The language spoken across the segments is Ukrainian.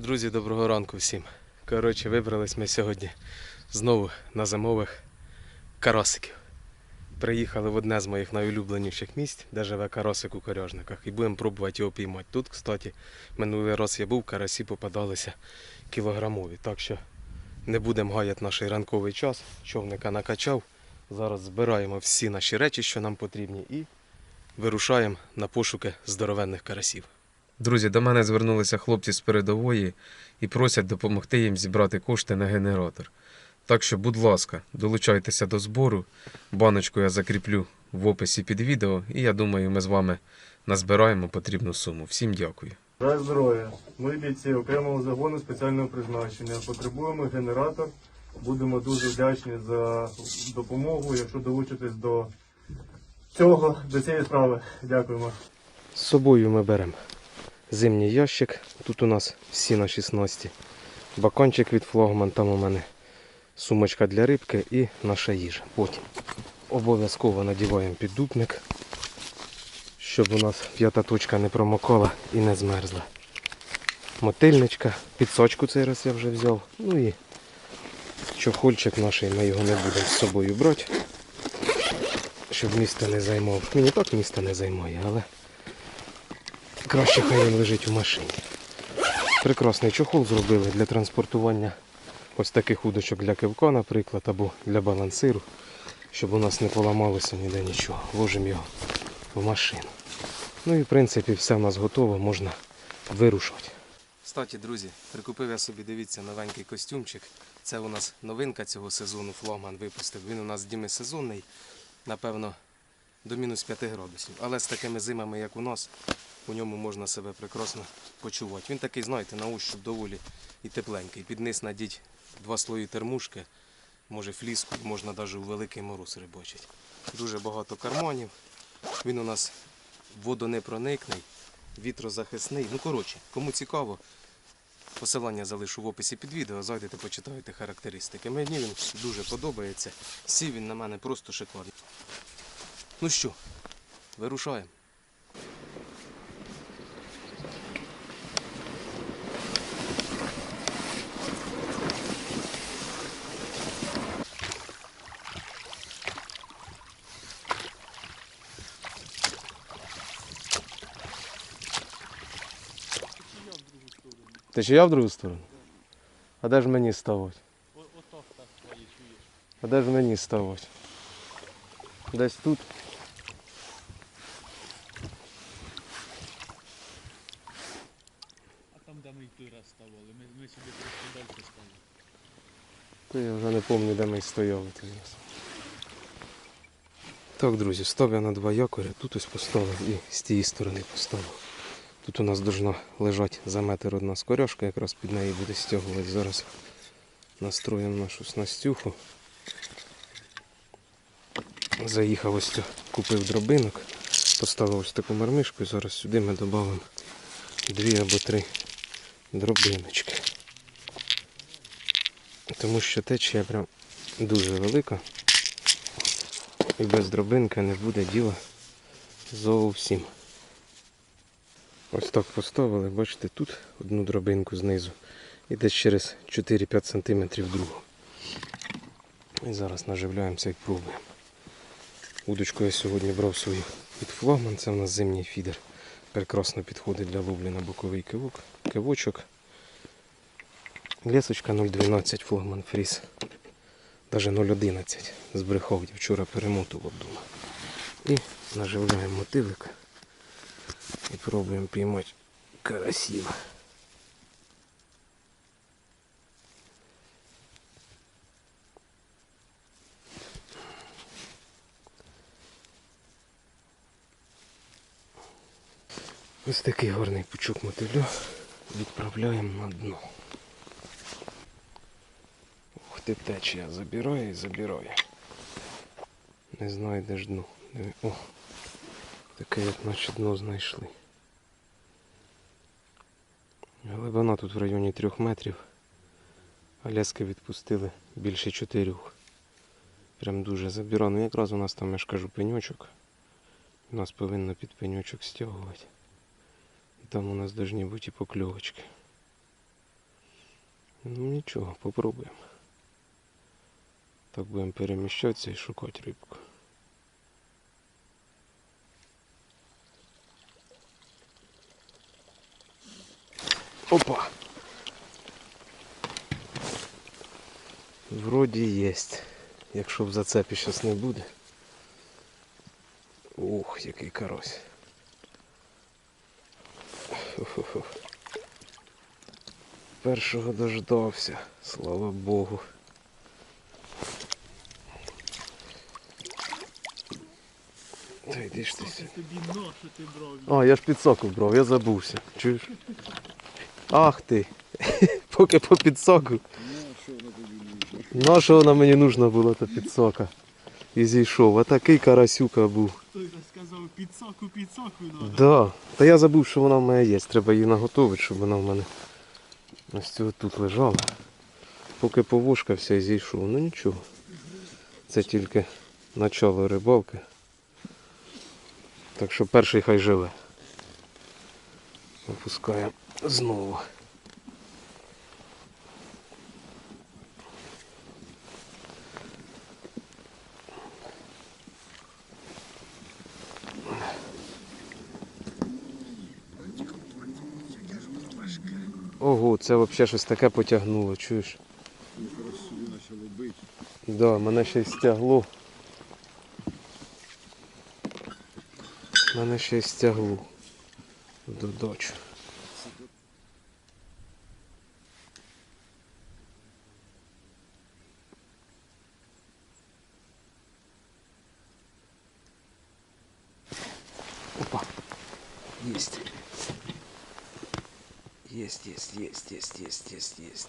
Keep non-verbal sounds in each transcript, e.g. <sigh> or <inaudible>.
Друзі, доброго ранку всім. Коротше, вибрались ми сьогодні знову на зимових карасиків. Приїхали в одне з моїх найулюбленіших місць, де живе карасик у коряжниках, і будемо пробувати його піймати. Тут, кстати, минулий раз я був, карасі попадалися кілограмові. Так що не будемо гаяти наш ранковий час. Човника накачав. Зараз збираємо всі наші речі, що нам потрібні, і вирушаємо на пошуки здоровенних карасів. Друзі, до мене звернулися хлопці з передової і просять допомогти їм зібрати кошти на генератор. Так що, будь ласка, долучайтеся до збору. Баночку я закріплю в описі під відео, і я думаю, ми з вами назбираємо потрібну суму. Всім дякую. Бажаю здоров'я. Ми бійці окремого загону спеціального призначення. Потребуємо генератор. Будемо дуже вдячні за допомогу, якщо долучитесь до цього, до цієї справи. Дякуємо. З собою ми беремо зимній ящик. Тут у нас всі наші снасті. Бакончик від флагман, там у мене сумочка для рибки і наша їжа. Потім обов'язково надіваємо піддупник, щоб у нас п'ята точка не промокала і не змерзла. Мотильничка, підсочку цей раз я вже взяв. Ну і чохольчик наш, ми його не будемо з собою брати, щоб місто не займав. Він і так місто не займає, але краще хай він лежить у машині. Прекрасний чохол зробили для транспортування ось таких удочок для кивка, наприклад, або для балансиру, щоб у нас не поламалося ніде нічого. Ложимо його в машину. Ну і в принципі все в нас готово, можна вирушувати. Кстати, друзі, прикупив я собі, дивіться, новенький костюмчик. Це у нас новинка цього сезону. Флагман випустив. Він у нас Діми сезонний, напевно, до мінус 5 градусів. Але з такими зимами, як у нас, у ньому можна себе прекрасно почувати. Він такий, знаєте, на ощуп доволі і тепленький. Під низ надіть два слої термушки, може фліску, можна навіть у великий мороз рибачити. Дуже багато карманів. Він у нас водонепроникний, вітрозахисний. Ну, коротше, кому цікаво, посилання залишу в описі під відео, зайдете, почитаєте характеристики. Мені він дуже подобається. Сів він на мене просто шикарний. Ну що, вирушаємо. Ти ще я в другу сторону? А де ж мені ставати? А де ж мені ставати? Десь тут. А там, де ми й той раз сюди трошки далі ставили. Та Я вже не пам'ятаю, де ми стояли. раз. Так, друзі, став я на два якоря. Тут ось поставив і з тієї сторони поставив. Тут у нас должна лежати за метр одна скоряшка, якраз під неї буде стягувати. Зараз настроїмо нашу снастюху. Заїхав ось купив дробинок, поставив ось таку мармишку і зараз сюди ми додамо дві або три дробиночки. Тому що течія прям дуже велика. І без дробинки не буде діла зовсім. Ось так поставили, бачите, тут одну дробинку знизу і десь через 4-5 см другу. І зараз наживляємося і пробуємо. Удочку я сьогодні брав свою під флагман, це в нас зимній фідер. Прекрасно підходить для ловлі на боковий кивочок. Лесочка 0,12 флагман фріз. Даже 0,11 збрехав, я вчора перемотував дома. І наживляємо мотивик і пробуємо піймати карасів. Ось такий гарний пучок мотиля. відправляємо на дно. Ух ти течія забирає і забирає. Не знаю, де ж дно. О, таке як наче дно знайшли. Глибина тут в районі трьох метрів. А ляски відпустили більше чотирьох. Прям дуже забіра. Ну якраз у нас там, я ж кажу, пеньочок. У нас повинно під пеньочок стягувати. І там у нас повинні бути і покльовочки. Ну нічого, попробуємо. Так будемо переміщатися і шукати рибку. Опа! Вроді єсть. Якщо в зацепі щось не буде. Ух, який карось. Першого дождався, слава Богу. Та йди ж ти. А, я ж підсоку брав, я забувся. Чуєш? Ах ти. <laughs> Поки по підсоку. На що вона мені нужна була та підсока? І зійшов. А такий карасюка був. Той сказав підсоку, підсоку надо. Да. Та я забув, що вона в мене є. Треба її наготовити, щоб вона в мене ось цього тут лежала. Поки повошкався і зійшов. Ну нічого. Це тільки начало рибалки. Так що перший хай живе. Опускаємо знову. Ого, це взагалі щось таке потягнуло, чуєш? Да, мене ще й стягло. Мене ще й стягло. До дочі. Опа. Есть. Єсть, єсть, єсть, єсть, єсть, єсть, єсть.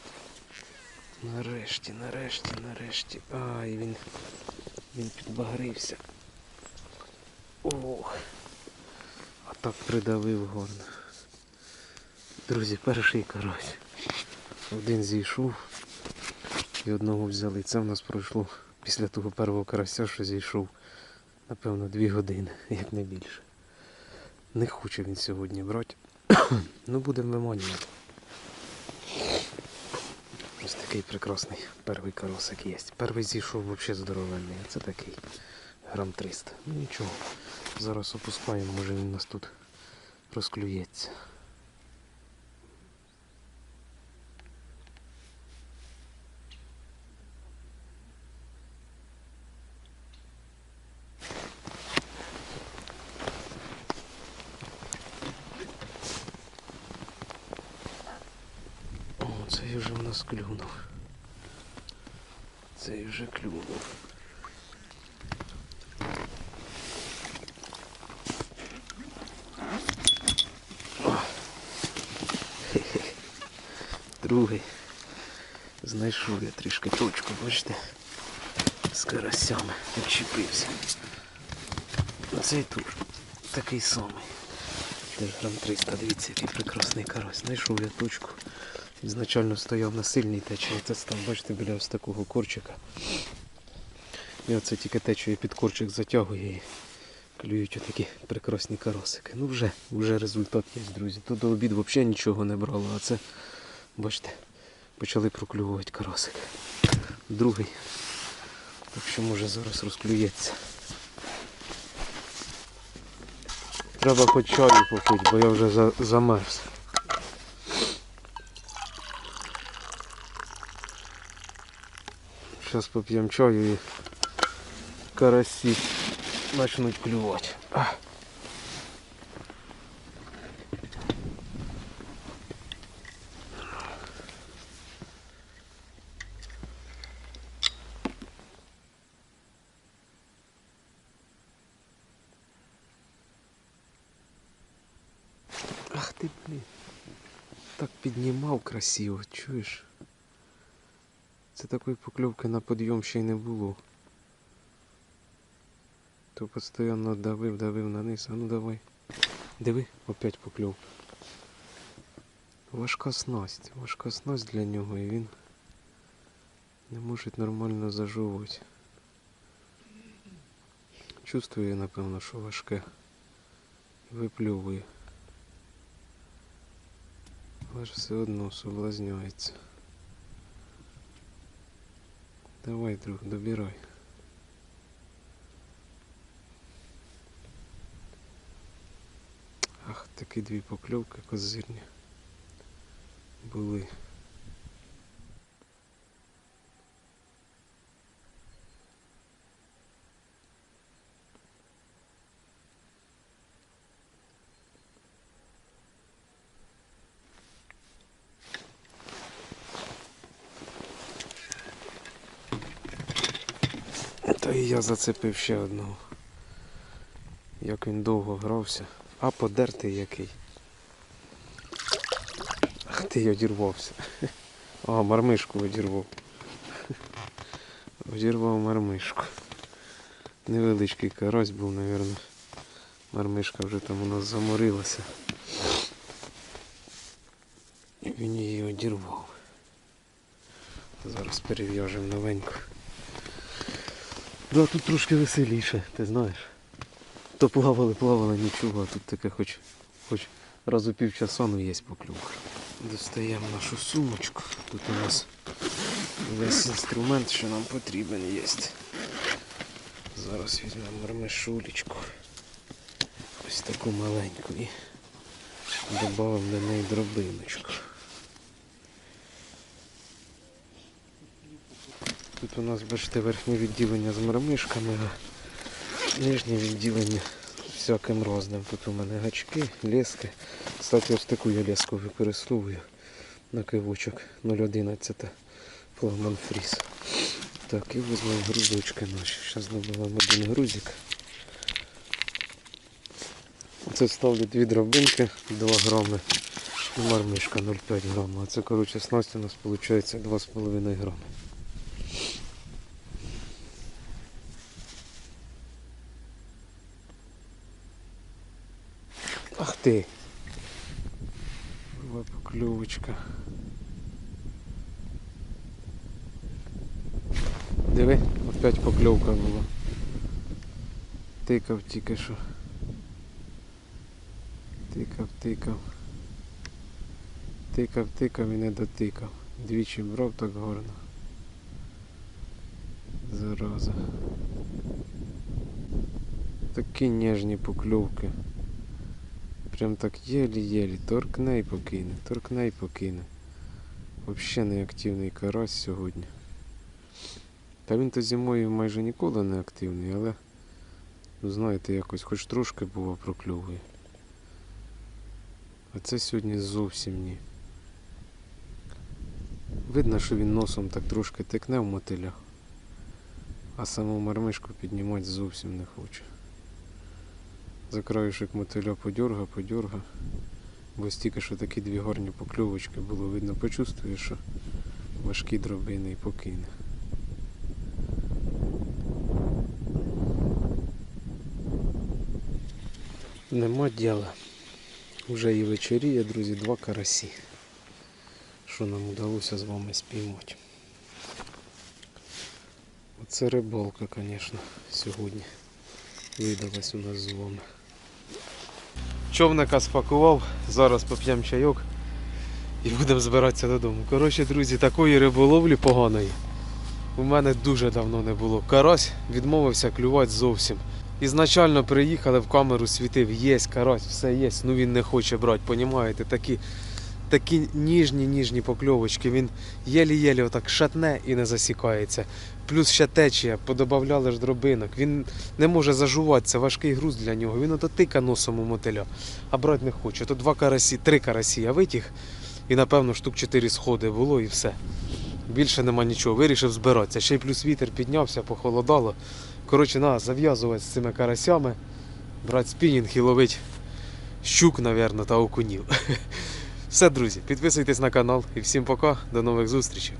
Нарешті, нарешті, нарешті. Ай, він. Він підбагрився. Ох. Так придавив горно. Друзі, перший карась. Один зійшов і одного взяли. Це в нас пройшло після того першого карася, що зійшов. Напевно, дві години, як не більше. Не хоче він сьогодні брати. <coughs> Ну, будемо виманювати. Ось такий прекрасний перший каросик є. Перший зійшов взагалі здоровенний, а це такий грам 300. Ну нічого. Зараз опускаємо, може він нас тут розклюється. О, цей вже у нас клюнув. Цей вже клюнув. О. Хе-хе. Другий. Знайшов я трішки точку, бачите? З карасями відчепився. А цей тут такий самий. Теж грам 300, дивіться, який прекрасний карась. Знайшов я точку. Ізначально стояв на сильній течії. Це став, бачите, біля ось такого корчика. І оце тільки течію під корчик затягує і клюють отакі прекрасні карасики. Ну вже, вже результат є, друзі. Тут до обіду взагалі нічого не брало, а це, бачите, почали проклювати карасики. Другий. Так що може зараз розклюється. Треба хоч чаю попити, бо я вже за- замерз. Зараз поп'ємо чаю і карасі почнуть клювати. Ти, блін. Так піднімав красиво, чуєш? Це такої покльовки на підйом ще й не було. То постійно давив, давив на низ. А ну давай. Диви, опять покльовка. Важка снасть, важка снасть для нього і він не може нормально зажовувати. Чувствує, напевно, що важке. Випльовує. Але все одно соблазняється. Давай, друг, добирай. Ах, такі дві покльовки козирні були. Я зацепив ще одного. Як він довго грався. А подертий який. Ах ти одірвався. А, мармишку одірвав. Одірвав мармишку. Невеличкий карась був, мабуть. Мармишка вже там у нас заморилася. Він її одірвав. Зараз перев'яжемо новеньку. Да, тут трошки веселіше, ти знаєш. То плавали, плавали, нічого, а тут таке хоч, хоч раз у півчаса, ну є поклювка. Достаємо нашу сумочку. Тут у нас весь інструмент, що нам потрібен, є. Зараз візьмемо мармешулечку. Ось таку маленьку і додамо до неї дробиночку. Тут у нас, бачите, верхнє відділення з мармишками, а нижнє відділення всяким розним. Тут у мене гачки, лески. Кстати, ось таку я леску використовую на кивочок 0,11 флагман фріз. Так, і візьмемо грузочки наші. Зараз добавимо один грузик. Це ставлю дві дробинки 2 грами і мармишка 0,5 грама. А це, коротше, снасть у нас виходить 2,5 грами. Ах ти. Була покльовочка. Диви, опять покльовка була. Тикав тільки що. Тикав, тикав. Тикав, тикав і не дотикав. Двічі брав так гарно. Зараза. Такі ніжні покльовки. Прям так єлі-єлі. Торкне і покине, торкне і покине. Взагалі не активний карась сьогодні. Та він то зимою майже ніколи не активний, але ну знаєте, якось хоч трошки було прокльовує. А це сьогодні зовсім ні. Видно, що він носом так трошки тикне в мотилях, а саму мармишку піднімати зовсім не хоче. За краєшок мотиля подьорга, подьорга. Бо стільки що такі дві гарні покльовочки було видно, почувствує, що важкі дробини і покине. Нема діла. Вже і вечеріє, друзі, два карасі. Що нам вдалося з вами спіймати. Оце рибалка, звісно, сьогодні видалась у нас з вами. Човника спакував, зараз поп'ємо чайок і будемо збиратися додому. Коротше, друзі, такої риболовлі поганої у мене дуже давно не було. Карась відмовився клювати зовсім. Ізначально приїхали в камеру світив, є карась, все є, ну він не хоче брати, понімаєте, такі, такі ніжні, ніжні покльовочки. Він єлі-єлі отак шатне і не засікається. Плюс ще течія, подобавляли ж дробинок. Він не може зажувати, це важкий груз для нього. Він ото тика носом у мотиля, а брати не хоче. То два карасі, три карасі я витяг, і напевно штук чотири сходи було і все. Більше нема нічого. Вирішив збиратися. Ще й плюс вітер піднявся, похолодало. Коротше, на, зав'язувати з цими карасями, брати спінінг і ловити щук, напевно, та окунів. <laughs> Все, друзі, підписуйтесь на канал і всім пока, до нових зустрічей.